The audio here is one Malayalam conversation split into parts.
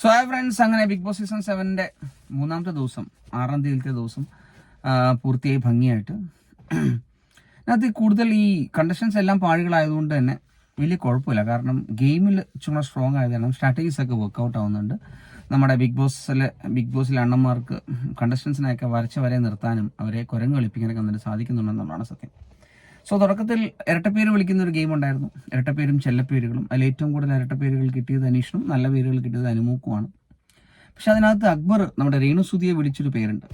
സോ ഹായ് ഫ്രണ്ട്സ് അങ്ങനെ ബിഗ് ബോസ് സീസൺ സെവന്റെ മൂന്നാമത്തെ ദിവസം ആറാം തീയതിയിലത്തെ ദിവസം പൂർത്തിയായി ഭംഗിയായിട്ട്. അതിനകത്ത് കൂടുതൽ ഈ കണ്ടീഷൻസ് എല്ലാം പാഴുകളായതുകൊണ്ട് തന്നെ വലിയ കുഴപ്പമില്ല. കാരണം ഗെയിമിൽ ചുമ്മാ സ്ട്രോങ് ആയത് കാരണം സ്ട്രാറ്റജീസ് ഒക്കെ വർക്കൗട്ട് ആവുന്നുണ്ട്. നമ്മുടെ ബിഗ് ബോസിലെ ബിഗ് ബോസിലെ അണ്ണന്മാർക്ക് കണ്ടസ്റ്റൻസിനെയൊക്കെ വരച്ച വരെ നിർത്താനും അവരെ കുരങ്ങ് കളിപ്പിക്കാനൊക്കെ എന്നിട്ട് സാധിക്കുന്നുണ്ടെന്നുള്ളതാണ് സത്യം. സോ തുടക്കത്തിൽ ഇരട്ടപ്പേര് വിളിക്കുന്ന ഒരു ഗെയിം ഉണ്ടായിരുന്നു. ഇരട്ടപ്പേരും ചെല്ലപ്പേരുകളും. അതിൽ ഏറ്റവും കൂടുതൽ ഇരട്ടപ്പേരുകൾ കിട്ടിയത് അനീഷിനും നല്ല പേരുകൾ കിട്ടിയത് അനുമൂക്കുമാണ്. പക്ഷെ അതിനകത്ത് അക്ബർ നമ്മുടെ രേണുസുതിയെ വിളിച്ചൊരു പേരുണ്ട്.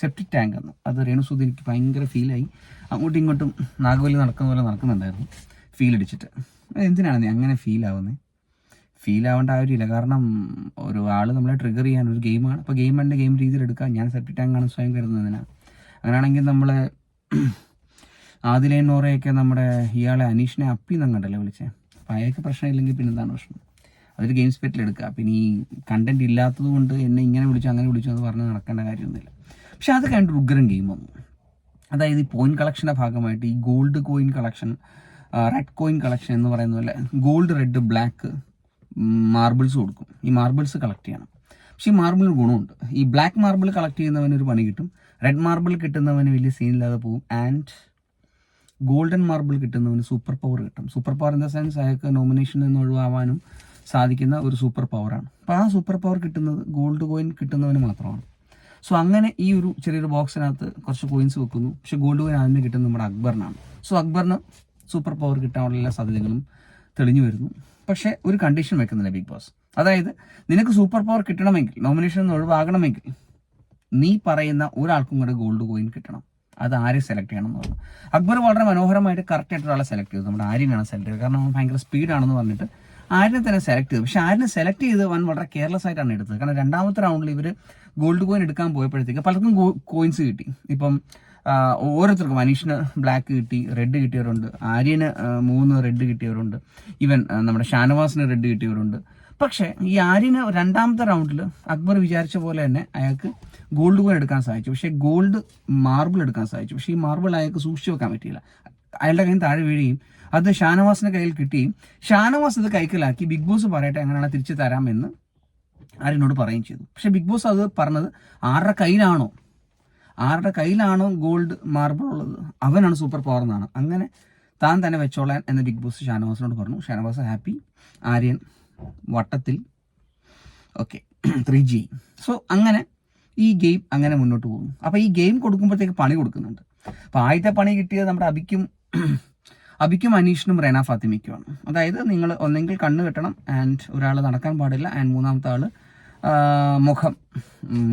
സെപ്റ്റിക് ടാങ്ക് എന്ന്. അത് രേണുസുതി എനിക്ക് ഭയങ്കര ഫീലായി അങ്ങോട്ടും ഇങ്ങോട്ടും നാഗവലി നടക്കുന്ന പോലെ നടക്കുന്നുണ്ടായിരുന്നു. ഫീൽ അടിച്ചിട്ട്. എന്തിനാണ് നീ അങ്ങനെ ഫീൽ ആവുന്നത് ഫീൽ ആവേണ്ട കാര്യമില്ല കാരണം ഒരു ആൾ നമ്മളെ ട്രിഗർ ചെയ്യാൻ ഒരു ഗെയിമാണ് അപ്പോൾ ഗെയിം എന്റെ ഗെയിം രീതിയിൽ എടുക്കാം. ഞാൻ സെപ്റ്റിക് ടാങ്ക് ആണ് സ്വയം കരുതുന്നതിനാണ് അങ്ങനെയാണെങ്കിൽ നമ്മളെ ആദിലേ നോറയൊക്കെ നമ്മുടെ ഇയാളെ അനീഷിനെ അപ്പി കണ്ടല്ലോ വിളിച്ചേ? അപ്പം അയാൾക്ക് പ്രശ്നമില്ലെങ്കിൽ പിന്നെ എന്താണ് പ്രശ്നം? അതൊരു ഗെയിംസ് പെറ്റിൽ എടുക്കുക. പിന്നെ ഈ കണ്ടന്റ് ഇല്ലാത്തത് കൊണ്ട് എന്നെ ഇങ്ങനെ വിളിച്ചു അങ്ങനെ വിളിച്ചു എന്ന് പറഞ്ഞ് നടക്കേണ്ട കാര്യമൊന്നുമില്ല. പക്ഷെ അത് കഴിഞ്ഞിട്ട് ഉഗ്രൻ ഗെയിം വന്നു. അതായത് ഈ പോയിന്റ് കളക്ഷന്റെ ഭാഗമായിട്ട് ഈ gold coin collection red coin collection എന്ന് പറയുന്ന പോലെ ഗോൾഡ് റെഡ് ബ്ലാക്ക് മാർബിൾസ് കൊടുക്കും. ഈ മാർബിൾസ് കളക്ട് ചെയ്യണം. പക്ഷേ ഈ മാർബിളിന് ഗുണമുണ്ട്. ഈ ബ്ലാക്ക് മാർബിൾ കളക്ട് ചെയ്യുന്നവന് ഒരു പണി കിട്ടും. റെഡ് മാർബിൾ കിട്ടുന്നവന് വലിയ സീനില്ലാതെ പോകും ആൻഡ് ഗോൾഡൻ മാർബിൾ കിട്ടുന്നവന് സൂപ്പർ പവർ കിട്ടും. Super power in the sense അയാൾക്ക് നോമിനേഷനിൽ നിന്ന് ഒഴിവാവാനും സാധിക്കുന്ന ഒരു സൂപ്പർ പവറാണ് അപ്പോൾ ആ സൂപ്പർ പവർ കിട്ടുന്നത് ഗോൾഡ് കോയിൻ കിട്ടുന്നവന് മാത്രമാണ്. സോ അങ്ങനെ ഈ ഒരു ചെറിയൊരു ബോക്സിനകത്ത് കുറച്ച് കോയിൻസ് വെക്കുന്നു. പക്ഷെ ഗോൾഡ് കോയിൻ ആദ്യം കിട്ടുന്നത് നമ്മുടെ അക്ബറിനാണ്. സോ അക്ബറിന് സൂപ്പർ പവർ കിട്ടാനുള്ള എല്ലാ സാധ്യതകളും തെളിഞ്ഞു വരുന്നു. പക്ഷെ ഒരു കണ്ടീഷൻ വെക്കുന്നില്ല ബിഗ് ബോസ്. അതായത് നിനക്ക് സൂപ്പർ പവർ കിട്ടണമെങ്കിൽ നോമിനേഷൻ ഒഴിവാകണമെങ്കിൽ നീ പറയുന്ന ഒരാൾക്കും കൂടെ ഗോൾഡ് കോയിൻ കിട്ടണം. അത് ആരെ സെലക്ട് ചെയ്യണം എന്ന് പറഞ്ഞു. അക്ബർ വളരെ മനോഹരമായിട്ട് കറക്റ്റ് ആയിട്ട് ഒരാളെ സെലക്ട് ചെയ്തു. നമ്മുടെ ആര്യനാണ് സെലക്ട് ചെയ്തത്. കാരണം ഭയങ്കര സ്പീഡാണെന്ന് പറഞ്ഞിട്ട് ആരിനെ തന്നെ സെലക്ട് ചെയ്തു. പക്ഷെ ആരിനെ സെലക്ട് ചെയ്ത് വൻ വളരെ കെയർലെസ് ആയിട്ടാണ് എടുത്തത്. കാരണം രണ്ടാമത്തെ റൗണ്ടിൽ ഇവർ ഗോൾഡ് കോയിൻ എടുക്കാൻ പോയപ്പോഴത്തേക്ക് പലർക്കും കോയിൻസ് കിട്ടി. ഇപ്പം ഓരോരുത്തർക്കും അനീഷിന് ബ്ലാക്ക് കിട്ടി റെഡ് കിട്ടിയവരുണ്ട്. ആര്യന് മൂന്ന് റെഡ് കിട്ടിയവരുണ്ട്. ഈവൻ നമ്മുടെ ഷാനവാസിന് റെഡ് കിട്ടിയവരുണ്ട്. പക്ഷേ ഈ ആര്യന് രണ്ടാമത്തെ റൗണ്ടിൽ അക്ബർ വിചാരിച്ച പോലെ തന്നെ അയാൾക്ക് ഗോൾഡ് കോയിൻ എടുക്കാൻ സാധിച്ചു. പക്ഷേ ഗോൾഡ് മാർബിൾ എടുക്കാൻ സാധിച്ചു. പക്ഷേ ഈ മാർബിൾ അയാൾക്ക് സൂക്ഷിച്ചു വെക്കാൻ പറ്റിയില്ല. അയാളുടെ കയ്യിൽ താഴെ വീഴുകയും അത് ഷാനവാസിന്റെ കയ്യിൽ കിട്ടുകയും ഷാനവാസ് അത് കൈക്കലാക്കി ബിഗ് ബോസ് പറയട്ടെ അങ്ങനെയാണ് തിരിച്ചു തരാമെന്ന് ആര്യനോട് പറയുകയും ചെയ്തു. പക്ഷേ ബിഗ് ബോസ് അത് പറഞ്ഞത് ആരുടെ കയ്യിലാണോ? ആരുടെ കയ്യിലാണോ ഗോൾഡ് മാർബിൾ ഉള്ളത്? അവനാണ് സൂപ്പർ പവർ എന്നാണ്. അങ്ങനെ താൻ തന്നെ വെച്ചോളാൻ എന്ന് ബിഗ് ബോസ് ഷാനവാസിനോട് പറഞ്ഞു. ഷാനവാസ് ഹാപ്പി. ആര്യൻ വട്ടത്തിൽ. ഓക്കെ ത്രീ ജി സോ അങ്ങനെ ഈ ഗെയിം അങ്ങനെ മുന്നോട്ട് പോകുന്നു. അപ്പോൾ ഈ ഗെയിം കൊടുക്കുമ്പോഴത്തേക്ക് പണി കൊടുക്കുന്നുണ്ട്. അപ്പോൾ ആദ്യത്തെ പണി കിട്ടിയത് നമ്മുടെ അബിക്കും അബിക്കും അനീഷിനും റെന ഫാത്തിമയ്ക്കുമാണ്. അതായത് നിങ്ങൾ ഒന്നെങ്കിൽ കണ്ണ് കെട്ടണം ആൻഡ് ഒരാൾ നടക്കാൻ പാടില്ല ആൻഡ് മൂന്നാമത്തെ ആൾ മുഖം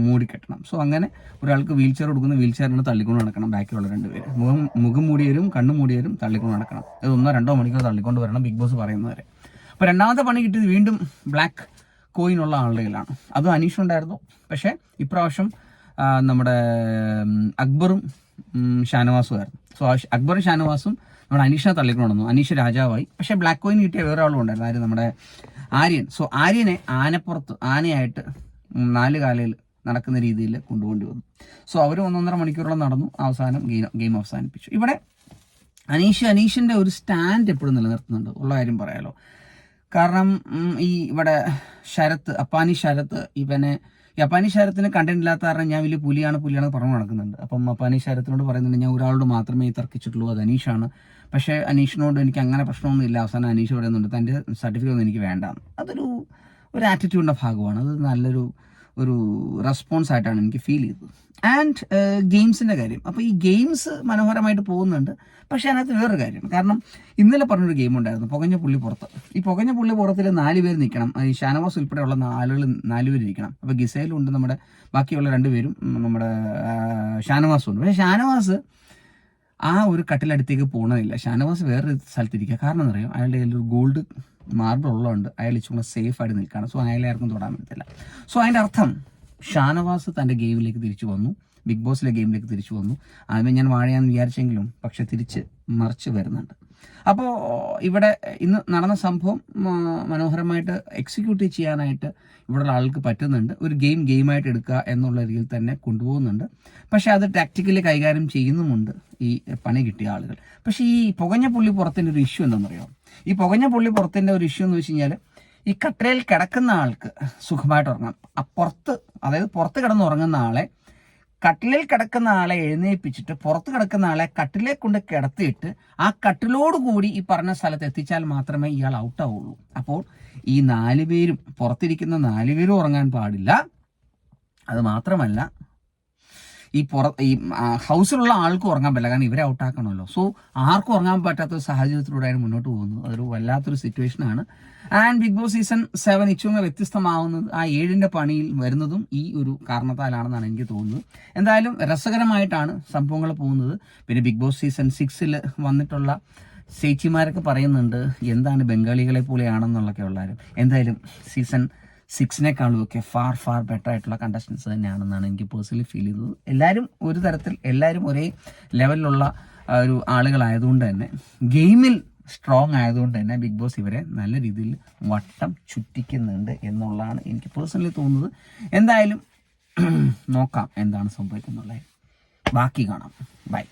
മൂടിക്കെട്ടണം സോ അങ്ങനെ ഒരാൾക്ക് വീൽ ചെയർ കൊടുക്കുന്ന. വീൽ ചെയറിന് തള്ളിക്കൊണ്ട് നടക്കണം ബാക്കിയുള്ള രണ്ടുപേര് മുഖം മുഖം മൂടിയവരും കണ്ണ് മൂടിയവരും തള്ളിക്കൊണ്ട് നടക്കണം. ഇത് ഒന്നോ രണ്ടോ മണിക്കൂർ തള്ളിക്കൊണ്ട് വരണം ബിഗ് ബോസ് പറയുന്നവരെ അപ്പോൾ രണ്ടാമത്തെ പണി കിട്ടിയത് വീണ്ടും ബ്ലാക്ക് കോയിൻ ഉള്ള ആളുടെ അതും അനീഷ് ഉണ്ടായിരുന്നു. പക്ഷേ ഇപ്രാവശ്യം നമ്മുടെ അക്ബറും ഷാനവാസും ആയിരുന്നു. സോ അക്ബറും ഷാനവാസും നമ്മുടെ അനീഷിനെ തള്ളിക്കൊണ്ടു അനീഷ് രാജാവായി. പക്ഷേ ബ്ലാക്ക് കോയിൻ കിട്ടിയ വേറെ ആളും ഉണ്ടായിരുന്നു. ആര്? നമ്മുടെ ആര്യൻ. സോ ആര്യനെ ആനപ്പുറത്ത് ആനയായിട്ട് നാല് കാലയിൽ നടക്കുന്ന രീതിയിൽ കൊണ്ടുപോണ്ടി വന്നു. സോ അവർ ഒന്നൊന്നര മണിക്കൂറോളം നടന്നു. അവസാനം ഗെയിം ഗെയിം അവസാനിപ്പിച്ചു. ഇവിടെ അനീഷ് അനീഷിന്റെ ഒരു സ്റ്റാൻഡ് എപ്പോഴും നിലനിർത്തുന്നുണ്ട്. ഉള്ള കാര്യം പറയാലോ. കാരണം ഈ ഇവിടെ ശരത്ത് അപ്പാനി ശരത്ത് ഇവനെ ഈ അപ്പാനി ശരത്തിന് കണ്ടന്റ് ഇല്ലാത്ത കാരണം ഞാൻ വലിയ പുലിയാണ് പുലിയാണ് പറഞ്ഞു നടക്കുന്നുണ്ട്. അപ്പം അപ്പാനി ശരത്തിനോട് പറയുന്നുണ്ട് ഞാൻ ഒരാളോട് മാത്രമേ തർക്കിച്ചിട്ടുള്ളൂ അത് അനീഷാണ്. പക്ഷേ അനീഷിനോട് എനിക്ക് അങ്ങനെ പ്രശ്നമൊന്നും ഇല്ല. അവസാനം അനീഷ് പറയുന്നുണ്ട് തന്റെ സർട്ടിഫിക്കറ്റ് ഒന്നും എനിക്ക് വേണ്ട. അതൊരു ഒരു ആറ്റിറ്റ്യൂഡിന്റെ ഭാഗമാണ്. അത് നല്ലൊരു ഒരു റെസ്പോൺസ് ആയിട്ടാണ് എനിക്ക് ഫീൽ ചെയ്തത്. ആൻഡ് ഗെയിംസിന്റെ കാര്യം. അപ്പോൾ ഈ ഗെയിംസ് മനോഹരമായിട്ട് പോകുന്നുണ്ട്. പക്ഷേ അതിനകത്ത് വേറൊരു കാര്യമാണ് കാരണം ഇന്നലെ പറഞ്ഞൊരു ഗെയിം ഉണ്ടായിരുന്നു പുകഞ്ഞ പുള്ളി പുറത്ത്. ഈ പുകഞ്ഞ പുള്ളി പുറത്തിൽ നാല് പേര് നിൽക്കണം ഈ ഷാനവാസ് ഉൾപ്പെടെയുള്ള നാലുകൾ നാല് പേര് ഇരിക്കണം. അപ്പോൾ ഗിസയിലുണ്ട് നമ്മുടെ ബാക്കിയുള്ള രണ്ട് പേരും നമ്മുടെ ഷാനവാസും ഉണ്ട്. പക്ഷേ ഷാനവാസ് ആ ഒരു കട്ടിലടുത്തേക്ക് പോകണമില്ല ഷാനവാസ് വേറൊരു സ്ഥലത്തിരിക്കുക കാരണം എന്നറിയാം അയാളുടെ കയ്യിൽ ഒരു ഗോൾഡ് മാർബിൾ ഉള്ളതുകൊണ്ട് അയാൾ ഇച്ചിരി സേഫ് ആയിട്ട് നിൽക്കുകയാണ്. സോ അയാളെ ആർക്കും തൊടാൻ പറ്റത്തില്ല. സോ അതിന്റെ അർത്ഥം ഷാനവാസ് തന്റെ ഗെയിമിലേക്ക് തിരിച്ചു വന്നു. ബിഗ് ബോസിലെ ഗെയിമിലേക്ക് തിരിച്ചു വന്നു. ആദ്യമേ ഞാൻ വാഴയാന്ന് വിചാരിച്ചെങ്കിലും പക്ഷെ തിരിച്ച് മറിച്ച് വരുന്നുണ്ട്. അപ്പോൾ ഇവിടെ ഇന്ന് നടന്ന സംഭവം മനോഹരമായിട്ട് എക്സിക്യൂട്ട് ചെയ്യാനായിട്ട് ഇവിടെയുള്ള ആൾക്ക് പറ്റുന്നുണ്ട്. ഒരു ഗെയിം ഗെയിമായിട്ട് എടുക്കുക എന്നുള്ള രീതിയിൽ തന്നെ കൊണ്ടുപോകുന്നുണ്ട്. പക്ഷേ അത് ടാക്റ്റിക്കലി കൈകാര്യം ചെയ്യുന്നുമുണ്ട് ഈ പണി കിട്ടിയ ആളുകൾ. പക്ഷേ ഈ പുകഞ്ഞ പുള്ളി പുറത്തിന്റെ ഒരു ഇഷ്യൂ എന്താണെന്നറിയോ? ഈ പുകഞ്ഞ പുള്ളി പുറത്തിന്റെ ഒരു ഇഷ്യൂ എന്ന് വെച്ച് കഴിഞ്ഞാൽ ഈ കട്ടയിൽ കിടക്കുന്ന ആൾക്ക് സുഖമായിട്ട് ഉറങ്ങാം. പുറത്ത് അതായത് പുറത്ത് കിടന്ന് ഉറങ്ങുന്ന ആളെ കട്ടിലിൽ കിടക്കുന്ന ആളെ എഴുന്നേൽപ്പിച്ചിട്ട് പുറത്ത് കിടക്കുന്ന ആളെ കട്ടിലെ കൊണ്ട് കിടത്തിയിട്ട് ആ കട്ടിലോട് കൂടി ഈ പറഞ്ഞ സ്ഥലത്ത് എത്തിച്ചാൽ മാത്രമേ ഇയാൾ ഔട്ട് ഔട്ടാവുള്ളൂ അപ്പോൾ ഈ നാലുപേരും പുറത്തിരിക്കുന്ന നാലുപേരും ഉറങ്ങാൻ പാടില്ല. അത് മാത്രമല്ല ഈ പുറ ഈ ഹൗസിലുള്ള ആൾക്കും ഉറങ്ങാൻ പറ്റില്ല. കാരണം ഇവരെ ഔട്ടാക്കണമല്ലോ. സോ ആർക്കും ഉറങ്ങാൻ പറ്റാത്ത ഒരു സാഹചര്യത്തിലൂടെയാണ് മുന്നോട്ട് പോകുന്നത്. അതൊരു വല്ലാത്തൊരു സിറ്റുവേഷനാണ് and big boss season seven ഇച്ചുങ്ങ വ്യത്യസ്തമാവുന്നത് ആ ഏഴിന്റെ പണിയിൽ വരുന്നതും ഈ ഒരു കാരണത്താലാണെന്നാണ് എനിക്ക് തോന്നുന്നത്. എന്തായാലും രസകരമായിട്ടാണ് സംഭവങ്ങൾ പോകുന്നത്. പിന്നെ ബിഗ് ബോസ് സീസൺ സിക്സിൽ വന്നിട്ടുള്ള ചേച്ചിമാരൊക്കെ പറയുന്നുണ്ട് എന്താണ് ബംഗാളികളെ പോലെയാണെന്നുള്ളൊക്കെ ഉള്ളവരും എന്തായാലും സീസൺ സിക്സിനേക്കാളും ഒക്കെ ഫാർ ഫാർ ബെറ്റർ ആയിട്ടുള്ള കണ്ടസ്റ്റൻസ് തന്നെയാണെന്നാണ് എനിക്ക് പേഴ്സണലി ഫീൽ ചെയ്തത്. എല്ലാവരും ഒരു തരത്തിൽ എല്ലാവരും ഒരേ ലെവലിലുള്ള ഒരു ആളുകളായതുകൊണ്ട് തന്നെ ഗെയിമിൽ സ്ട്രോങ് ആയതുകൊണ്ട് തന്നെ ബിഗ് ബോസ് ഇവരെ നല്ല രീതിയിൽ വട്ടം ചുറ്റിക്കുന്നുണ്ട് എന്നുള്ളതാണ് എനിക്ക് പേഴ്സണലി തോന്നുന്നത്. എന്തായാലും നോക്കാം എന്താണ് സംഭവിക്കുന്നുള്ളത്. ബാക്കി കാണാം. ബൈ